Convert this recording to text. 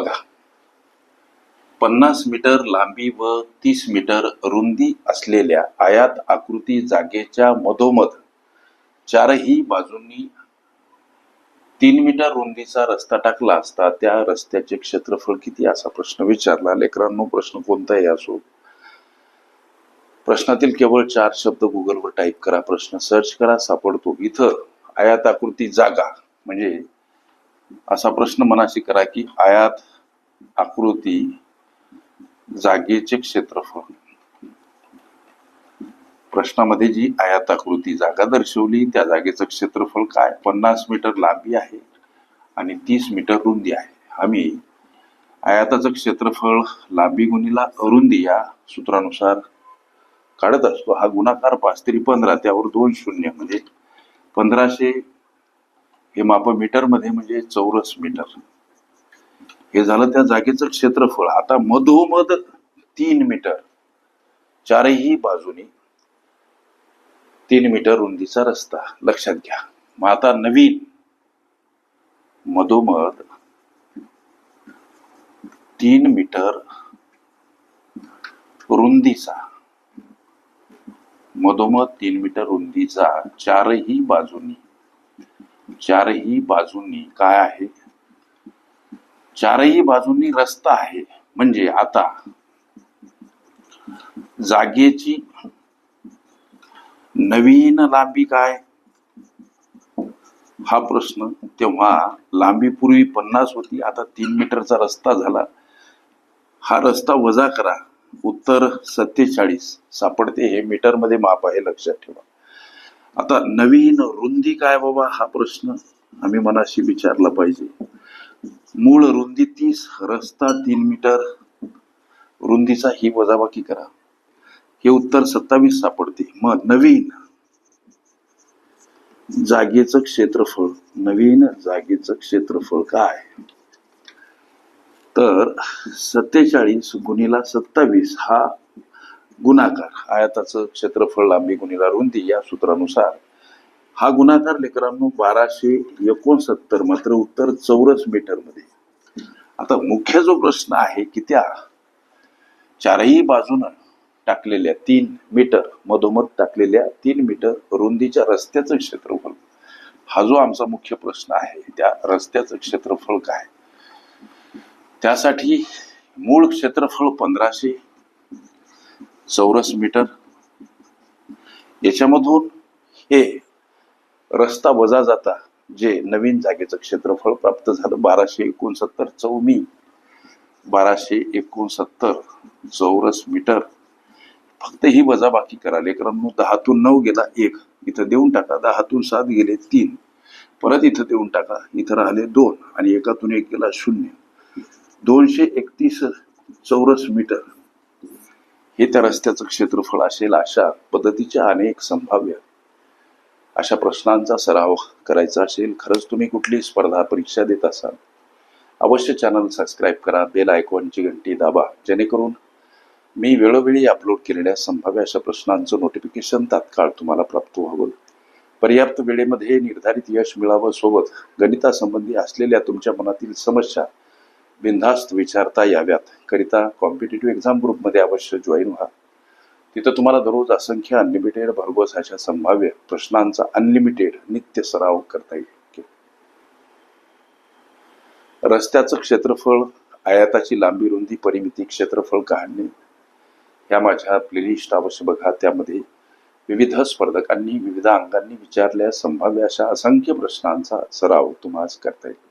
बघा. पन्नास मीटर लांबी व तीस मीटर रुंदी असलेल्या आयात आकृती जागेच्या मधोमध चारही बाजूंनी तीन मीटर रुंदीचा रस्ता टाकला असता त्या रस्त्याचे क्षेत्रफळ किती? असा प्रश्न विचारला. लेकरांनो प्रश्न कोणताही असो. प्रश्नातील केवळ चार शब्द गुगलवर टाईप करा. प्रश्न सर्च करा सापडतो. इथं आयात आकृती जागा म्हणजे असा प्रश्न मनाशी करा की आयात आकृती जागेचे क्षेत्रफळ. प्रश्नामध्ये जी आयात आकृती जागा दर्शवली त्या जागेचं क्षेत्रफळ काय? पन्नास मीटर लांबी आहे आणि तीस मीटर रुंदी आहे. आम्ही आयाताचं क्षेत्रफळ लांबी गुणीला अरुंदी या सूत्रानुसार काढत असतो. हा गुणाकार पाच तरी पंधरा त्यावर दोन शून्य म्हणजे पंधराशे हे माप मीटरमध्ये म्हणजे चौरस मीटर. हे झालं त्या जागेचं क्षेत्रफळ. आता मधोमध तीन मीटर. चारही बाजूनी तीन मीटर रुंदीचा रस्ता. लक्षात घ्या. मग आता नवीन मधोमध तीन मीटर रुंदीचा. मधोमध तीन मीटर रुंदीचा चारही बाजूनी चारही बाजूंनी काय आहे? चारही बाजूंनी रस्ता आहे. म्हणजे आता जागेची नवीन लांबी काय? हा प्रश्न तेव्हा लांबी पूर्वी पन्नास होती आता तीन मीटरचा रस्ता झाला. हा रस्ता वजा करा. उत्तर सत्तेचाळीस. सापडते हे मीटरमध्ये माप आहे लक्षात ठेवा. आता नवीन रुंदी काय बाबा हा प्रश्न आम्ही मनाशी विचारला पाहिजे. मूळ रुंदी तीस रस्ता तीन मीटर. रुंदीचा ही वजाबाकी करा. हे उत्तर सत्तावीस सापडते. मग नवीन जागेचं क्षेत्रफळ नवीन जागेचं क्षेत्रफळ काय? तर सत्तेचाळीस गुणिला सत्तावीस हा गुणाकार. आयताचं क्षेत्रफळ लांबी गुणीला रुंदी या सूत्रानुसार हा गुणाकार लेकरांनो बाराशे एकोणसत्तर मात्र उत्तर चौरस मीटरमध्ये आता मुख्य जो प्रश्न आहे की त्या चारही बाजूनं टाकलेल्या तीन मीटर मधोमध टाकलेल्या तीन मीटर रुंदीच्या रस्त्याचं क्षेत्रफळ. हा जो आमचा मुख्य प्रश्न आहे त्या रस्त्याचं क्षेत्रफळ काय? त्यासाठी मूळ क्षेत्रफळ पंधराशे चौरस मीटर. याच्यामधून हे रस्ता वजा जाता जे नवीन जागेचं क्षेत्रफळ प्राप्त झालं बाराशे एकोणसत्तर चौमी. बाराशे एकोणसत्तर चौरस मीटर. फक्त ही वजाबाकी करा. लेकरांनो दहातून नऊ गेला एक. इथं देऊन टाका. दहातून सात गेले तीन. परत इथं देऊन टाका. इथं राहिले दोन. आणि एकातून एक गेला शून्य. दोनशे एकतीस चौरस मीटर. हे त्या रस्त्याचं क्षेत्रफळ असेल अशा पद्धतीच्या अनेक संभाव्य अशा प्रश्नांचा सराव करायचा असेल खरंच तुम्ही कुठली स्पर्धा परीक्षा देत असाल अवश्य चॅनल सबस्क्राईब करा बेल आयकॉनची घंटी दाबा जेणेकरून मी वेळोवेळी अपलोड केलेल्या संभाव्य अशा प्रश्नांचं नोटिफिकेशन तात्काळ तुम्हाला प्राप्त व्हावं. पर्याप्त वेळेमध्ये निर्धारित यश मिळावं सोबत गणितासंबंधी असलेल्या तुमच्या मनातील समस्या बिनधास्त विचारता याव्यात. करिता कॉम्पिटेटिव्ह एक्झाम ग्रुपमध्ये अवश्य जॉईन व्हा. तिथं तुम्हाला दररोज असंख्य अनलिमिटेड भरघोस अशा संभाव्य प्रश्नांचा अनलिमिटेड नित्य सराव करता येईल. रस्त्याचं क्षेत्रफळ आयाताची लांबी रुंदी परिमिती क्षेत्रफळ काढणे ह्या माझ्या प्लेलिस्ट अवश्य बघा. त्यामध्ये विविध स्पर्धकांनी विविध अंगांनी विचारलेल्या संभाव्य अशा असंख्य प्रश्नांचा सराव तुम्हाला करता येईल.